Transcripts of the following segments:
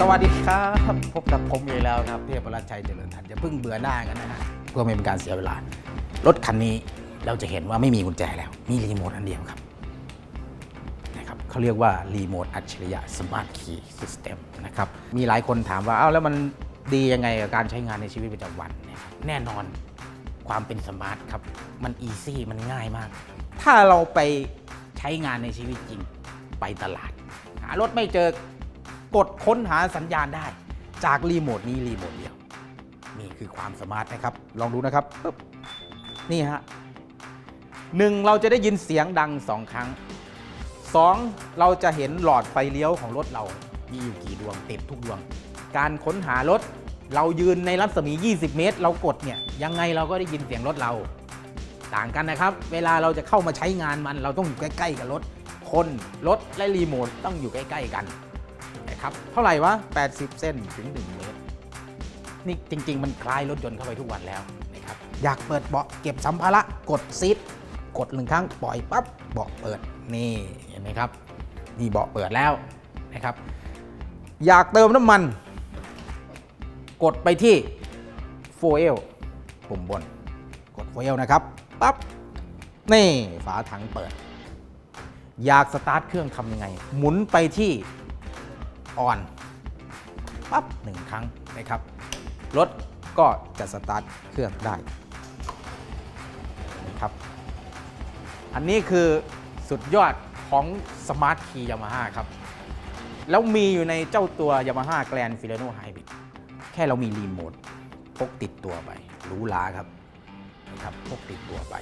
สวัสดีครับพบกับผมอีกแล้วครับเทพรัชชัยเจริญทันอย่าเพิ่งเบื่อหน้ากันนะฮะเพื่อไม่เป็นการเสียเวลา รถคันนี้เราจะเห็นว่าไม่มีกุญแจแล้ว มีรีโมทอันเดียวครับนะครับเขาเรียกว่ารีโมทอัจฉริยะสมาร์ทคีย์ซิสเต็มนะครับมีหลายคนถามว่าเอ้าแล้วมันดียังไงกับการใช้งานในชีวิตประจำวันนะครับแน่นอนความเป็นสมาร์ทครับมันอีซี่มันง่ายมาก ถ้าเราไปใช้งานในชีวิตจริงไปตลาด หารถไม่เจอ กดค้นหาสัญญาณได้ จากรีโมทนี้รีโมทเดียว นี่คือความสมาร์ทนะครับ ลองดูนะครับปึ๊บนี่ฮะหนึ่งเราจะได้ยินเสียงดังสองครั้งสองเราจะเห็นหลอดไฟเลี้ยวของรถเรา มีอยู่กี่ดวงติดทุกดวง การค้นหารถ เรายืนในรัศมี 20 เมตร เรากดเนี่ยยังไงเราก็ได้ยินเสียงรถเรา ต่างกันนะครับ เวลาเราจะเข้ามาใช้งานมัน เราต้องอยู่ใกล้ ๆ กับรถ คนรถและรีโมทต้องอยู่ใกล้ ๆ กัน นะครับ เท่าไหร่วะ 80 เส้นถึง 1 เมตร นี่จริง ๆ มันคล้ายรถยนต์เข้าไปทุกวันแล้วนะครับ อยากเปิดเบาะเก็บสัมภาระกดซีดกดหนึ่งครั้งปล่อยปั๊บเบาะเปิดนี่เห็นไหมครับนี่เบาะเปิดแล้วนะครับ อยากเติมน้ำมัน กดไปที่โฟเอลปุ่มบน กดโฟเอลนะครับปั๊บนี่ฝาถังเปิด อยากสตาร์ทเครื่องทำยังไง หมุนไปที่ อ่อนปั๊บหนึ่งครั้งนะครับรถก็จะสตาร์ทเครื่องได้นะครับอันนี้คือสุดยอดของสมาร์ทคีย์ยามาฮ่าครับ แล้วมีอยู่ในเจ้าตัว Yamaha Grand Filano Hybrid แค่เรามีรีโมทพกติดตัวไปหรูหราครับนะครับพกติดตัวไป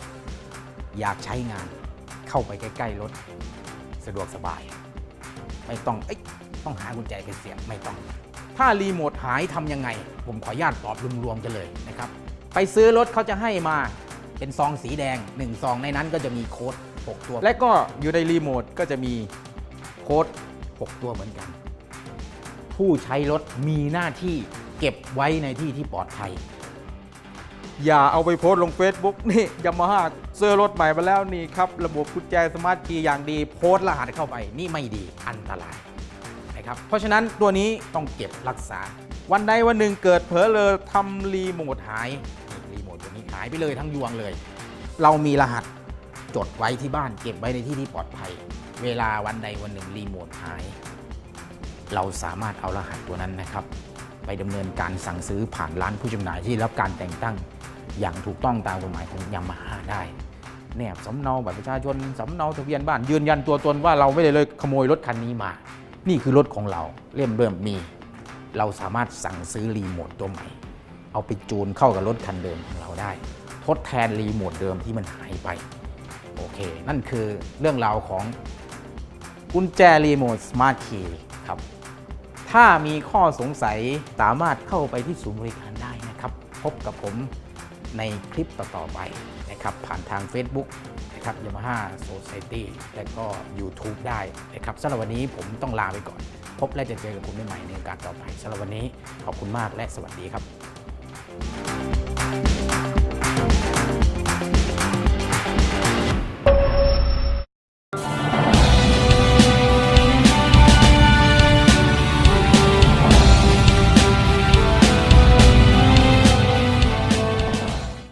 อยากใช้งานเข้าไปใกล้ ๆ รถ สะดวกสบาย ไม่ต้องเอ้ย ต้องหากุญแจไปเสียบไม่ต้อง ถ้ารีโมทหายทำยังไง ผมขออนุญาตตอบรวมๆกันเลยนะครับ ไปซื้อรถเขาจะให้มาเป็นซองสีแดง1ซองในนั้นก็จะมีโค้ด6 ตัว และก็อยู่ในรีโมทก็จะมีโค้ด6 ตัวเหมือนกัน ผู้ใช้รถมีหน้าที่เก็บไว้ในที่ที่ปลอดภัย อย่าเอาไปโพสต์ลง Facebook นี่ยามาฮ่าเสื้อรถใหม่มาแล้วนี่ครับ ระบบกุญแจสมาร์ทคีย์อย่างดีโพสต์รหัสเข้าไป นี่ไม่ดีอันตราย นะครับ เพราะฉะนั้นตัวนี้ต้องเก็บรักษา วันใดวันหนึ่งเกิดเผลอเลยทำรีโมทหายรีโมทตัวนี้หายไปเลยทั้งยวงเลย เรามีรหัสจดไว้ที่บ้านเก็บไว้ในที่ที่ปลอดภัย เวลาวันใดวันหนึ่งรีโมทหาย เราสามารถเอารหัสตัวนั้นนะครับ ไปดำเนินการสั่งซื้อผ่านร้านผู้จำหน่ายที่รับการแต่งตั้ง อย่างถูกต้องตามกฎหมายของยามาฮ่าได้แนบสำเนาบัตรประชาชนสำเนาทะเบียนบ้านยืนยันตัวตนว่าเราไม่ได้เลยขโมยรถคันนี้มา นี่คือรถของเราเล่มเริ่มมี เราสามารถสั่งซื้อรีโมทตัวใหม่ เอาไปจูนเข้ากับรถคันเดิมของเราได้ ทดแทนรีโมทเดิมที่มันหายไป โอเค นั่นคือเรื่องราวของกุญแจรีโมทสมาร์ทคีย์ครับ ถ้ามีข้อสงสัยสามารถเข้าไปที่ศูนย์บริการได้นะครับ พบกับผม ในคลิปต่อๆไปนะครับผ่านทาง Facebook นะครับ Yamaha Society และก็ YouTube ได้นะครับสำหรับวันนี้ผมต้องลาไปก่อน พบและจะเจอกับคุณใหม่ในโอกาสต่อไปสำหรับวันนี้ขอบคุณมากและสวัสดีครับ